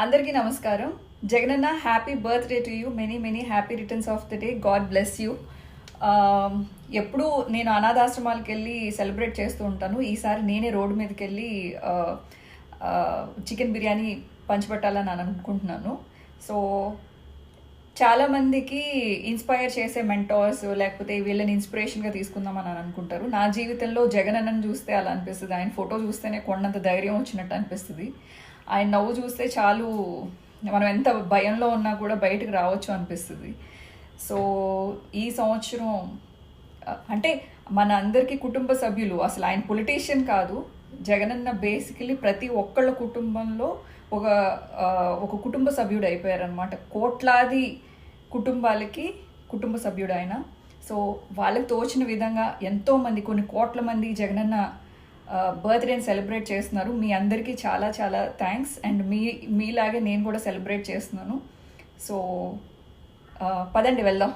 అందరికీ నమస్కారం. Jagananna happy birthday to you many many happy returns of the day God bless you ఎప్పుడు నేను అనాథాశ్రమాలకు వెళ్ళి సెలబ్రేట్ చేస్తూ ఉంటాను. ఈసారి నేనే రోడ్డు మీదకి వెళ్ళి చికెన్ బిర్యానీ పంచిపెట్టాలని అని అనుకుంటున్నాను. సో చాలామందికి ఇన్స్పైర్ చేసే మెంటార్స్ లేకపోతే వీళ్ళని ఇన్స్పిరేషన్గా తీసుకుందామని అని అనుకుంటారు. నా జీవితంలో జగన్ అన్నను చూస్తే అలా అనిపిస్తుంది. ఆయన ఫోటో చూస్తేనే కొండంత ధైర్యం వచ్చినట్టు అనిపిస్తుంది. ఆయన నవ్వు చూస్తే చాలు మనం ఎంత భయంలో ఉన్నా కూడా బయటకు రావచ్చు అనిపిస్తుంది. సో ఈ సంవత్సరం అంటే మన అందరికీ కుటుంబ సభ్యులు అసలు ఆయన పొలిటీషియన్ కాదు. జగనన్న బేసికలీ ప్రతి ఒక్కళ్ళ కుటుంబంలో ఒక ఒక కుటుంబ సభ్యుడు అయిపోయారనమాట కోట్లాది కుటుంబాలకి కుటుంబ సభ్యుడు ఆయన. సో వాళ్ళకి తోచిన విధంగా ఎంతోమంది కొన్ని కోట్ల మంది జగనన్న బర్త్డేని సెలబ్రేట్ చేస్తున్నారు. మీ అందరికీ చాలా చాలా థ్యాంక్స్ అండ్ మీ మీలాగే నేను కూడా సెలబ్రేట్ చేస్తున్నాను. సో పదండి వెళ్దాం.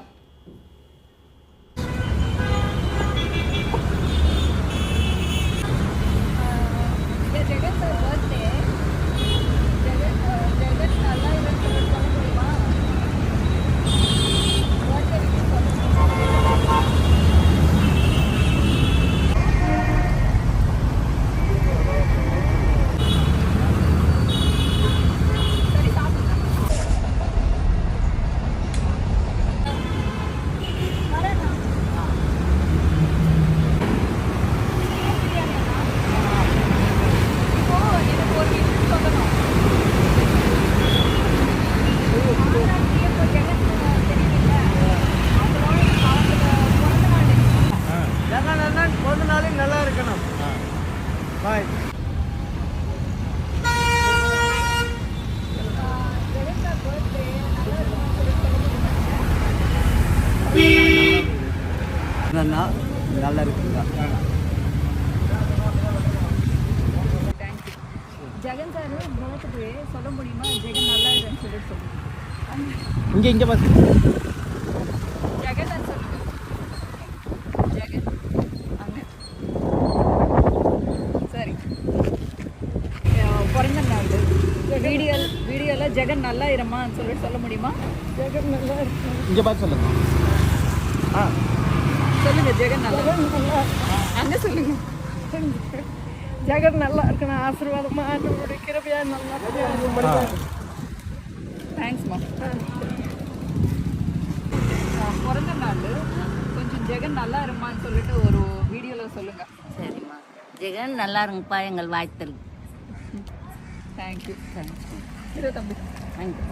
அண்ணா நல்லா இருக்குங்க ஜெகன் சார் பர்த்டே சொல்ல முடியுமா? ஜெகன் நல்லா இருக்குன்னு சொல்லுங்க. இங்கே இங்கே பாஸ் ஜெகன் தான் சொல்லுங்க. ஜெகன். அண்ணன் சரி. அஹ் பிறந்த நாள். வீடியோ வீடியோவில் ஜெகன் நல்லா இருமான்னு சொல்லிட்டு சொல்ல முடியுமா? ஜெகன் நல்லா இருக்கு இங்கே பார்த்து சொல்லுங்க. ஆ. சொல்லுங்க ஜெகன் நல்லா அங்கே சொல்லுங்க. ஜெகன் நல்லா இருக்கணும் ஆசீர்வாதமா ஆண்டவருடைய கிருபையா நல்லா ஆ. தேங்க்ஸ்மா பிறந்த நாள் கொஞ்சம் ஜெகன் நல்லா இருமான்னு சொல்லிட்டு ஒரு வீடியோவில் சொல்லுங்க. சரிம்மா. ஜெகன் நல்லா இருங்கப்பா எங்கள் வாழ்த்தல் தேங்க்யூ தேங்க்யூ தம்பி. வாங்கி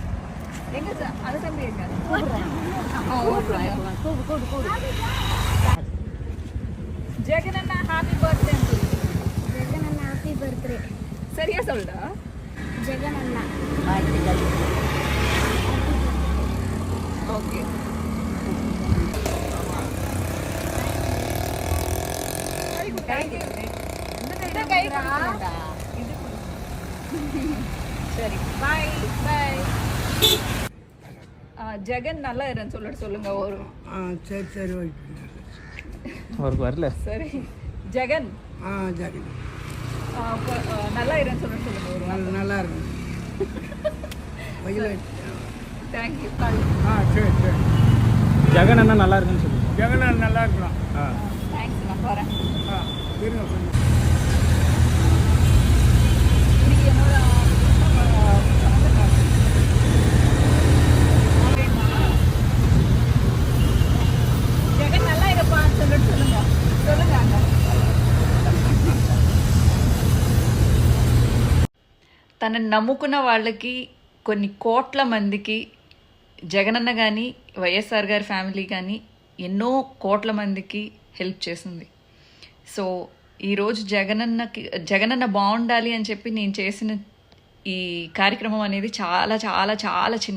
ஜெகன் அண்ணா ஹாப்பி பர்த்டே ஜெகன் அண்ணா. ஹாப்பி பர்த்டே சரியா சொல்டா ஜெகன் அண்ணா ஓகே. சரி. பாய் பாய் ஜெகன் நல்லா இருன்னு சொல்லிட்டு சொல்லுங்க ஒரு ஆ சரி சரி ஓகே. அவருக்கு வரல. சரி. ஜெகன்? ஆ ஆ, நல்லா இருன்னு சொல்லிட்டு சொல்லுங்க ஒரு நல்லா நல்லா இருக்கும் வெயில் தேங்க்யூ ஆ சரி சரி. ஜெகன் அண்ணா நல்லா இருக்குன்னு சொல்லுங்க. ஜெகன் அண்ணன் நல்லா இருக்கலாம். ஆ தேங்க்ஸ் நான் வரேன். ஆ తనని నమ్ముకున్న వాళ్ళకి కొన్ని కోట్ల మందికి జగనన్న కానీ వైఎస్ఆర్ గారి ఫ్యామిలీ కానీ ఎన్నో కోట్ల మందికి హెల్ప్ చేసింది. సో ఈరోజు జగనన్నకి జగనన్న బాగుండాలి అని చెప్పి నేను చేసిన ఈ కార్యక్రమం అనేది చాలా చాలా చాలా చిన్న